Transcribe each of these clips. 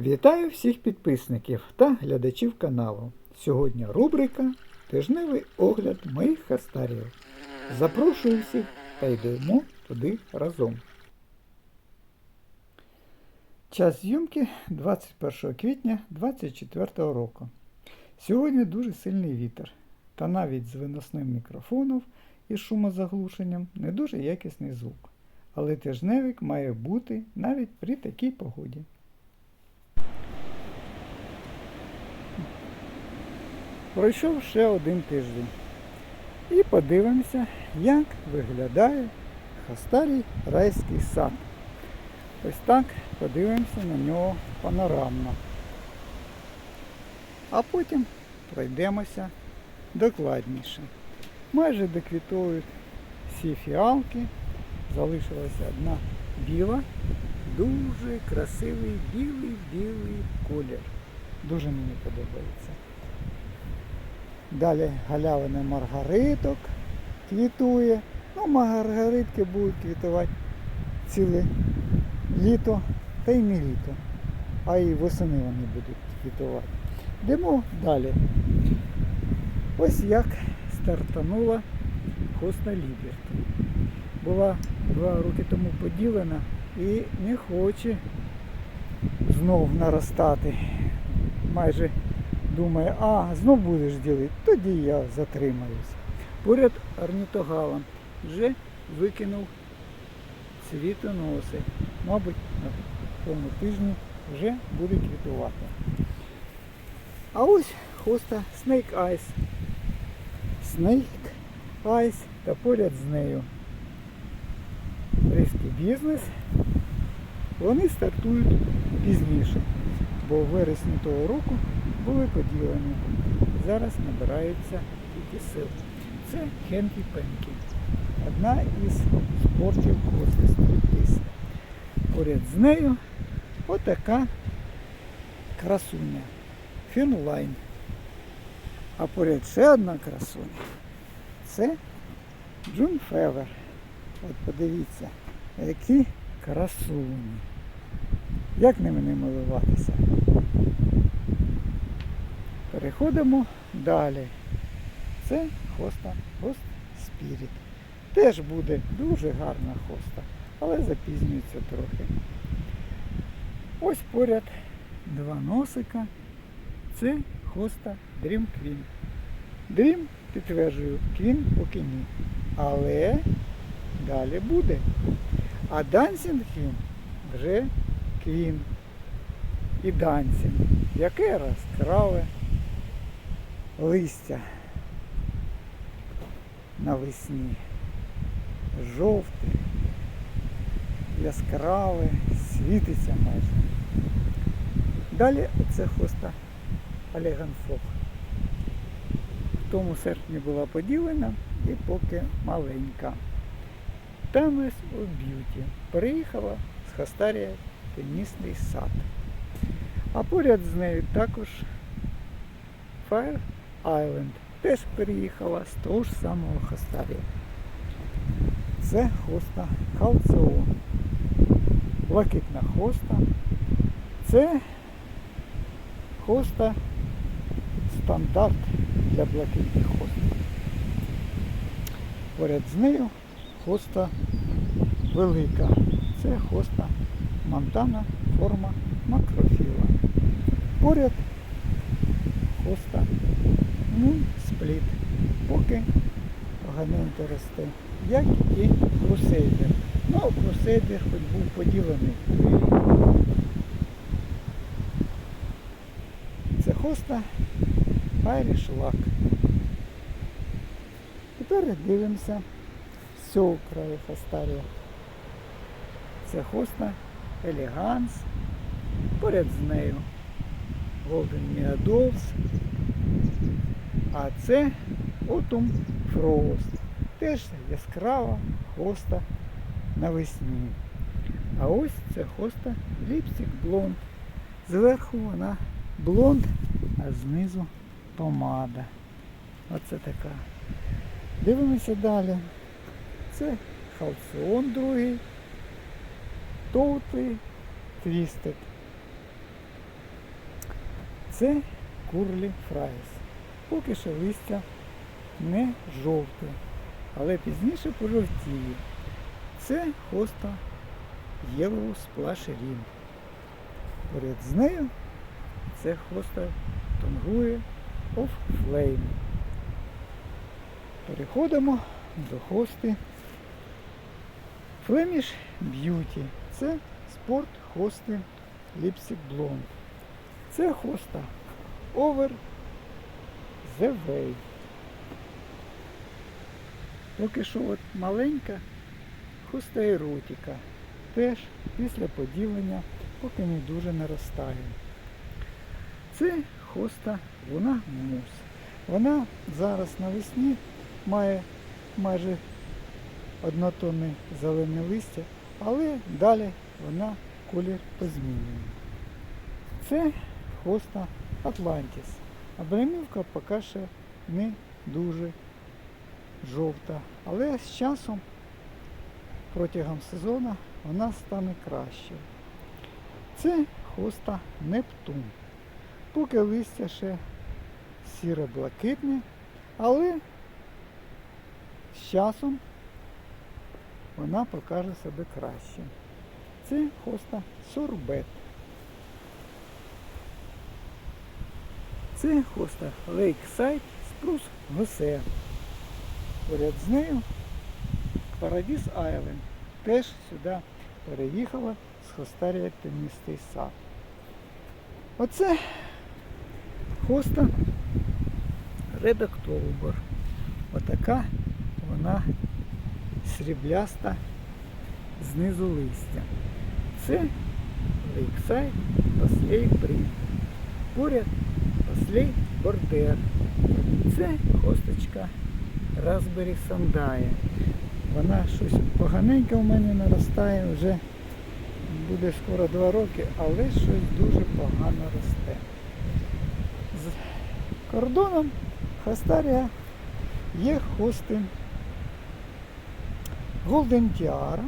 Вітаю всіх підписників та глядачів каналу. Сьогодні рубрика Тижневий огляд моїх хастарів. Запрошую всіх та йдемо туди разом. Час зйомки 21 квітня 2024 року. Сьогодні дуже сильний вітер, та навіть з виносним мікрофоном і шумозаглушенням не дуже якісний звук. Але тижневик має бути навіть при такій погоді. Пройшов ще один тиждень. І подивимося, як виглядає Хастарій райський сад. Ось так подивимося на нього панорамно. А потім пройдемося докладніше. Майже доквітують всі фіалки. Залишилася одна біла, дуже красивий білий-білий колір. Дуже мені подобається. Далі галявина маргариток квітує. Ну, маргаритки будуть квітувати ціле літо, та й не літо, а й восени вони будуть квітувати. Йдемо далі. Ось як стартанула хоста Ліберті. Була два роки тому поділена і не хоче знов наростати. Майже думає, а, знов будеш ділити, тоді я затримаюсь. Поряд орнітогалом вже викинув цвітоноси. Мабуть, на тому тижні вже буде квітувати. А ось хоста Snake Eyes. Snake Eyes та поряд з нею. Різкий бізнес. Вони стартують пізніше, бо в вересні того року були поділені. Зараз набираються тільки сил. Це Хенкі Пенкі. Одна із спортів хости стриптиз. Поряд з нею отака красуня. Фінлайн. А поряд ще одна красуня. Це Джун Февер. От подивіться, які красуні. Як ними не милуватися? Переходимо далі. Це хоста Хост Спіріт. Теж буде дуже гарна хоста, але запізнюється трохи. Ось поряд два носика. Це хоста Dream Queen. Dream, підтверджую, Queen поки ні. Але далі буде. А Dancing Queen вже Queen. І Dancing. Яке яскраве листя навесні. Жовте, яскраве, світиться майже. Далі оце хоста Олеганфох. В тому серпні була поділена і поки маленька. Тамес у Б'юті. Переїхала з Хастарія тенісний сад. А поряд з нею також Fire Island. Теж переїхала з того ж самого Хастарія. Це хоста Халцеон. Блакитна хоста. Це хоста стандарт для блакитних хост. Поряд з нею хоста велика. Це хоста Монтана форма макрофіла. Поряд хоста ну, спліт. Поки поганенько росте. Як і крусейдер. Ну, крусейдер хоч був поділений. Це хоста Irish Lock. Тепер дивимося з цього краю Хастарія. Це хоста Елеганс. Поряд з нею Golden Meadows. А це Autumn Frost. Теж яскрава хоста навесні. А ось це хоста Lipstick Blonde. Зверху вона блонд, а знизу помада. Оце така. Дивимося далі. Це халціон другий. Totally Twisted. Це курлі фрайс. Поки що листя не жовте, але пізніше пожовтіє. Це хоста Splash Ring. Поряд з нею це хоста Тонгує of Flame. Переходимо до хости Flemish Beauty. Це спорт хости Lipstick Blonde. Це хоста Over the Way. Поки що от маленька хоста еротика. Теж після поділення, поки не дуже наростає. Це хоста вона мус. Вона зараз навесні має майже однотонне зелене листя, але далі вона колір позмінює. Це хоста Атлантіс. А бремівка поки ще не дуже жовта. Але з часом протягом сезону вона стане краще. Це хоста Нептун. Поки листя ще сіро-блакитне, але з часом вона покаже себе краще. Це хоста сорбет. Це хоста Лейксайд Спрус Госе. Поряд з нею Парадіс Айленд. Теж сюди переїхала з хостарія Теністий сад. Оце хоста October. Отака вона срібляста знизу листя. Це Лейксайд Паслей Брін. Поряд Паслей Бордер. Це хосточка Raspberry Сандая. Вона щось поганеньке у мене наростає, вже буде скоро два роки, але щось дуже погано росте. З кордоном Хастарія є хости Golden Tiara.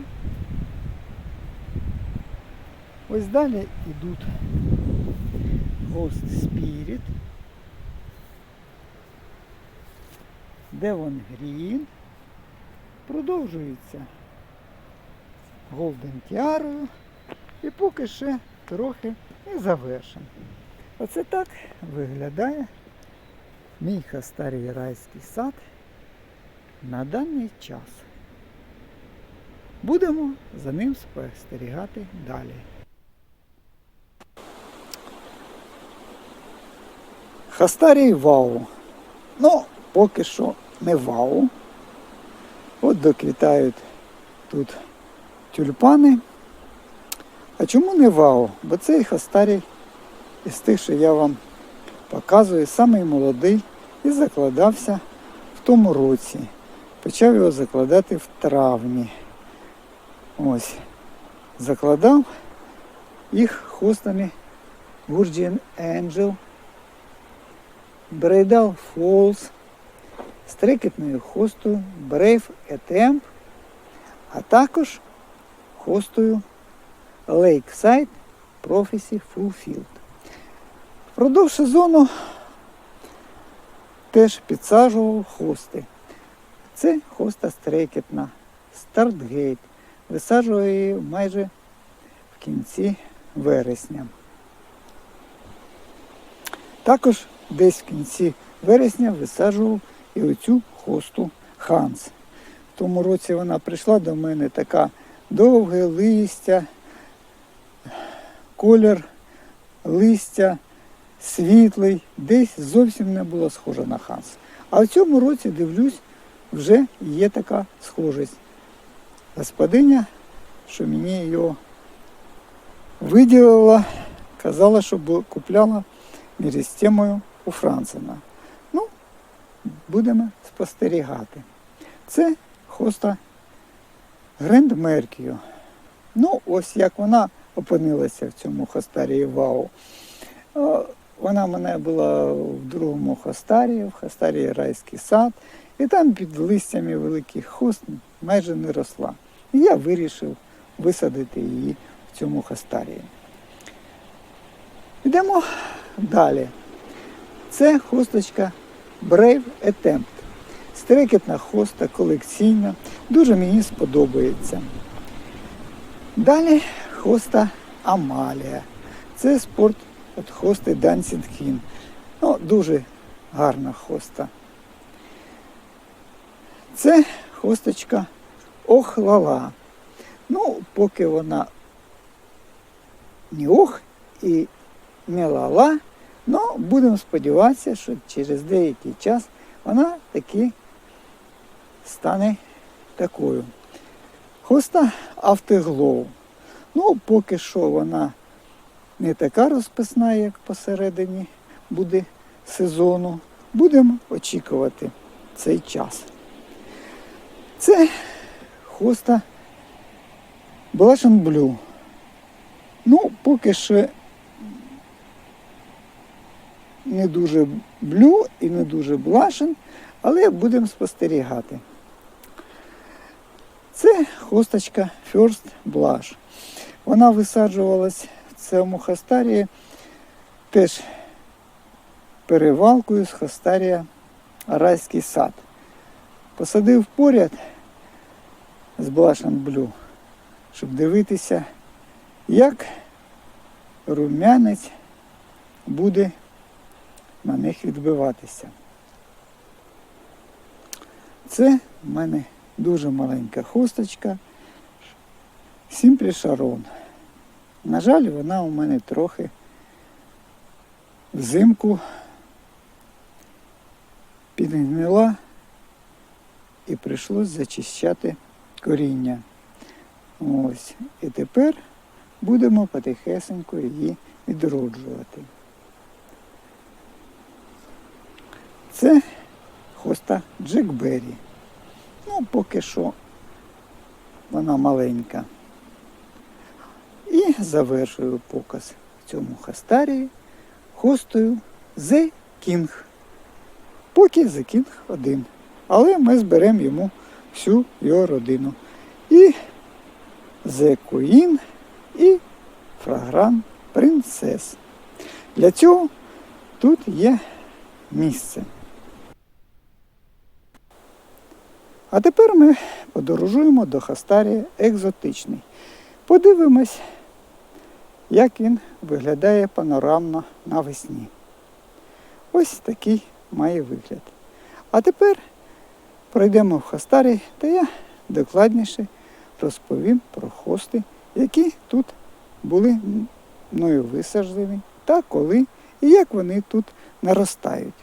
Ось далі йдуть Ghost Spirit, Devon Green, продовжується Golden Tiara і поки ще трохи не завершен. Оце так виглядає мій Хастарій райський сад на даний час. Будемо за ним спостерігати далі. Хастарій вау. Ну, поки що не вау. От доквітають тут тюльпани. А чому не вау? Бо цей хастарій із тих, що я вам показую, самий молодий і закладався в тому році. Почав його закладати в травні. Ось. Закладав їх хостами Gurgian Angel, Брейдал Falls, з трикетною хостою Brave Attempt, а також хостою Lakeside Prophecy Fulfilled. Впродовж сезону теж підсаджував хости. Це хоста стрекетна, стартгейт. Висаджував її майже в кінці вересня. Також десь в кінці вересня висаджував і оцю хосту Ханс. В тому році вона прийшла до мене така довге листя, колір листя світлий, десь зовсім не була схожа на Ханс. А в цьому році, дивлюсь, вже є така схожість. Господиня, що мені його виділила, казала, щоб купляла мірістемою у Францена. Будемо спостерігати. Це хоста Гренд Меркіо. Ну, ось як вона опинилася в цьому хостарії Вау. Е, Вона мене була в другому хостарі, в хостарі Райський сад, і там під листями великих хост майже не росла. І я вирішив висадити її в цьому хостарії. Йдемо далі. Це хосточка Brave Attempt. Стрекетна хоста колекційна. Дуже мені сподобається. Далі хоста Амалія. Це спорт від хости Dancing Queen. Ну, дуже гарна хоста. Це хосточка Охлала. Ну, поки вона не ох і не лала, але будемо сподіватися, що через деякий час вона таки стане такою. Хоста Автоглоу. Ну, поки що вона не така розписна, як посередині буде сезону. Будемо очікувати цей час. Це хоста Blush Blue. Ну, поки що не дуже блю і не дуже блашен, але будемо спостерігати. Це хосточка First Blush. Вона висаджувалась в цьому хастарії теж перевалкою з хастарія Райський сад. Посадив поряд з Blush Blue, щоб дивитися, як рум'янець буде на них відбиватися. Це в мене дуже маленька хусточка Сімплі Шарон. На жаль, вона у мене трохи взимку підгнила і прийшлось зачищати коріння. Ось. І тепер будемо потихесенько її відроджувати. Це хоста Джекбері. Ну, поки що вона маленька. І завершую показ в цьому хастарії хостою The King. Поки The King один. Але ми зберемо йому всю його родину. І The Queen, і Фрагран Принцес. Для цього тут є місце. А тепер ми подорожуємо до Хастарія екзотичний. Подивимось, як він виглядає панорамно навесні. Ось такий має вигляд. А тепер пройдемо в Хастарі, та я докладніше розповім про хости, які тут були мною висаджені, та коли і як вони тут наростають.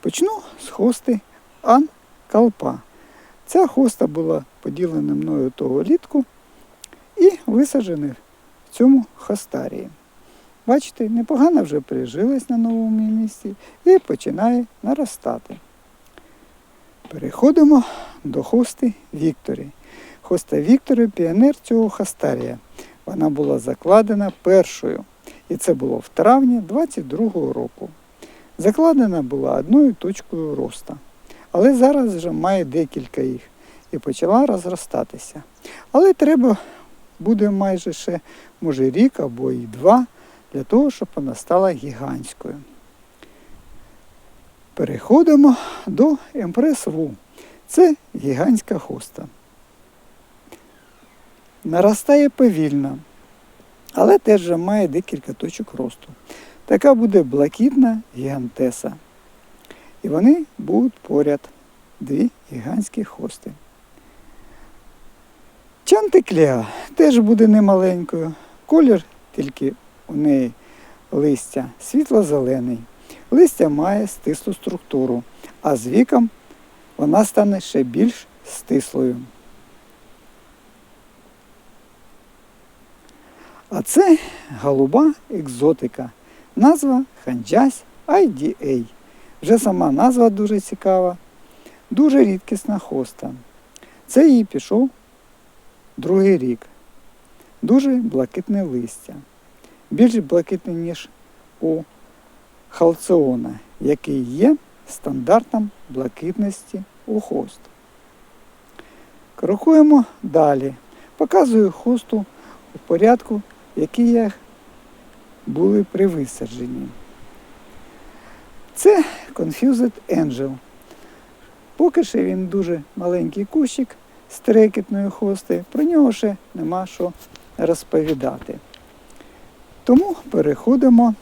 Почну з хости Ан Калпа. Ця хоста була поділена мною того літку і висаджена в цьому хастарії. Бачите, непогано вже прижилась на новому місці і починає наростати. Переходимо до хости Вікторі. Хоста Вікторі піонер цього хастарія. Вона була закладена першою. І це було в травні 22-го року. Закладена була одною точкою роста. Але зараз вже має декілька їх і почала розростатися. Але треба буде майже ще, може, рік або і два, для того, щоб вона стала гігантською. Переходимо до Емпрес Ву. Це гігантська хоста. Наростає повільно, але теж вже має декілька точок росту. Така буде блакитна гігантеса. І вони будуть поряд дві гігантські хости. Чантиклеа теж буде немаленькою. Колір тільки у неї листя світло-зелений. Листя має стислу структуру, а з віком вона стане ще більш стислою. А це голуба екзотика. Назва Ханджась IDA. Вже сама назва дуже цікава, дуже рідкісна хоста. Це їй пішов другий рік. Дуже блакитне листя. Більш блакитне, ніж у халцеона, який є стандартом блакитності у хост. Крокуємо далі. Показую хосту у порядку, які були при висадженні. Це Confused Angel. Поки що він дуже маленький кущик з трекетною хостою, про нього ще нема що розповідати. Тому переходимо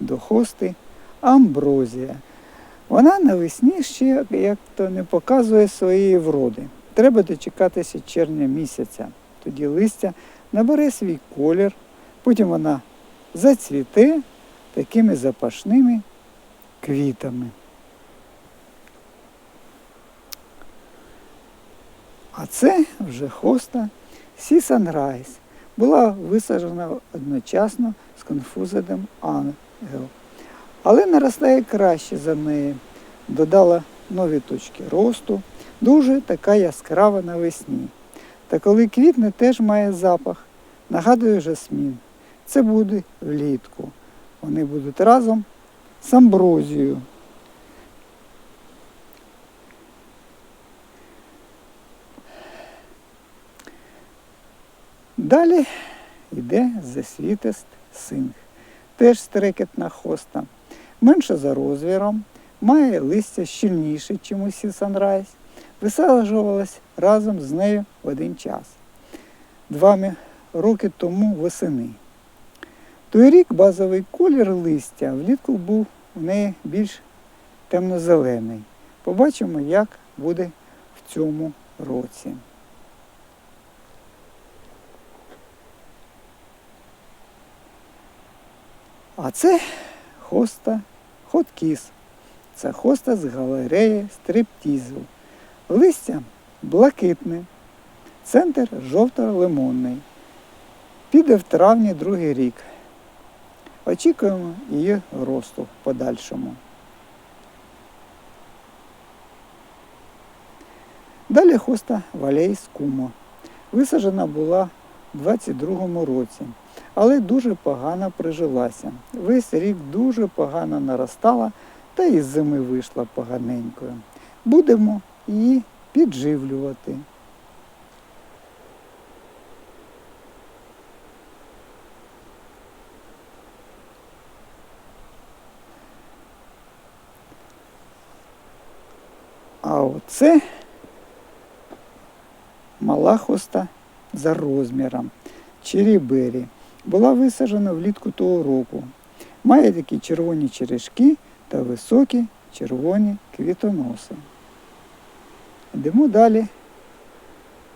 до хости Амброзія. Вона навесні ще як то не показує своєї вроди. Треба дочекатися червня місяця. Тоді листя набере свій колір, потім вона зацвіте такими запашними квітами. А це вже хоста Сі Sunrise. Була висаджена одночасно з конфузедом Ангел. Але наростає краще за неї. Додала нові точки росту, дуже така яскрава навесні. Та коли квітне, теж має запах. Нагадує жасмін. Це буде влітку. Вони будуть разом з амброзією. Далі йде Sweetest Sing. Теж стрекетна хоста. Менша за розміром, має листя щільніше, ніж у Сі Sunrise. Висаджувалась разом з нею в один час. Два роки тому восени. Той рік базовий колір листя влітку був у неї більш темно-зелений. Побачимо, як буде в цьому році. А це хоста хоткіс. Це хоста з галереї стриптізу. Листя блакитне, центр жовто-лимонний. Піде в травні другий рік. Очікуємо її росту в подальшому. Далі хоста Валей Скумо. Висаджена була у 22-му році, але дуже погано прижилася. Весь рік дуже погано наростала та із зими вийшла поганенькою. Будемо її підживлювати. А оце мала хоста за розміром. Черібері. Була висаджена влітку того року. Має такі червоні черешки та високі червоні квітоноси. Йдемо далі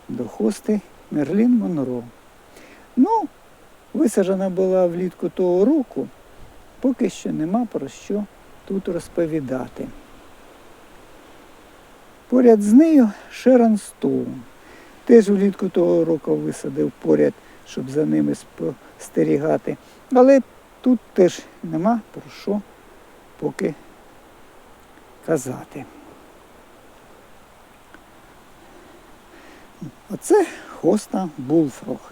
до хости Мерлін Монро. Ну, висаджена була влітку того року, поки що нема про що тут розповідати. Поряд з нею Шерон Стоун. Теж влітку того року висадив поряд, щоб за ними спостерігати. Але тут теж нема про що поки казати. Оце хоста Булфрог.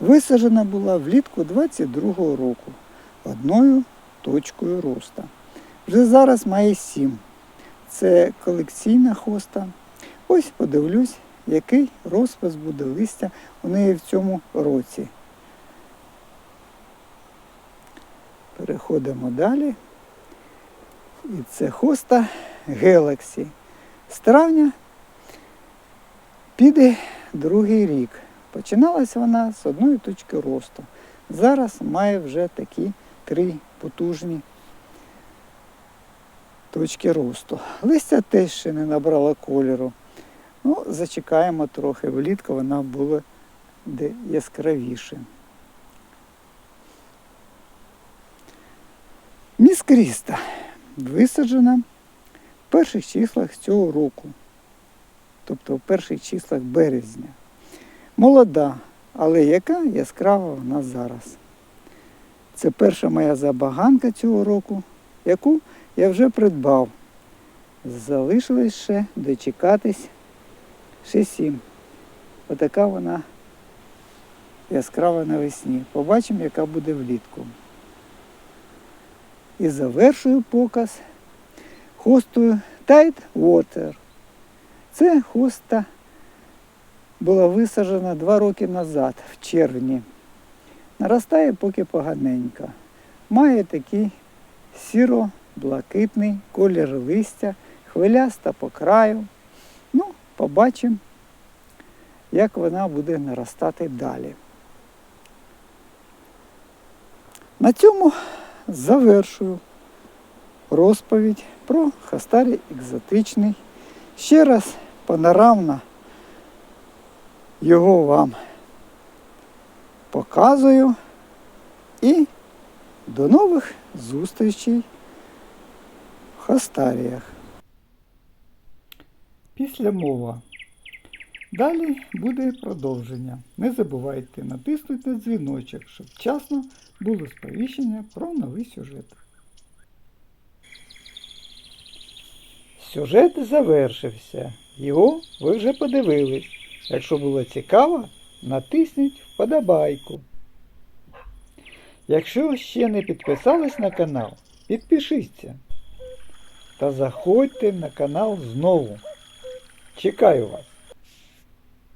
Висаджена була влітку 22-го року одною точкою роста. Вже зараз має сім. Це колекційна хоста. Ось подивлюсь, який розпис буде листя у неї в цьому році. Переходимо далі. І це хоста Galaxy. З травня піде другий рік. Починалась вона з одної точки росту. Зараз має вже такі три потужні точки росту. Листя теж ще не набрала кольору. Ну, зачекаємо трохи. Влітку вона була де яскравіше. Міс Кріста висаджена в перших числах цього року, тобто в перших числах березня. Молода, але яка яскрава вона зараз. Це перша моя забаганка цього року, яку я вже придбав. Залишилось ще дочекатись ще сім. Отака вона яскрава навесні. Побачимо, яка буде влітку. І завершую показ хостою Tide Water. Це хоста була висаджена два роки назад, в червні. Наростає поки поганенько. Має такий сіро блакитний колір листя, хвиляста по краю. Ну, побачимо, як вона буде наростати далі. На цьому завершую розповідь про хастарі екзотичний. Ще раз панорамно його вам показую. І до нових зустрічей Хастаріях. Після мова. Далі буде продовження. Не забувайте натиснути на дзвіночок, щоб вчасно було сповіщення про новий сюжет. Сюжет завершився. Його ви вже подивились. Якщо було цікаво, натисніть вподобайку. Якщо ще не підписались на канал, підпишіться. Та заходьте на канал знову. Чекаю вас.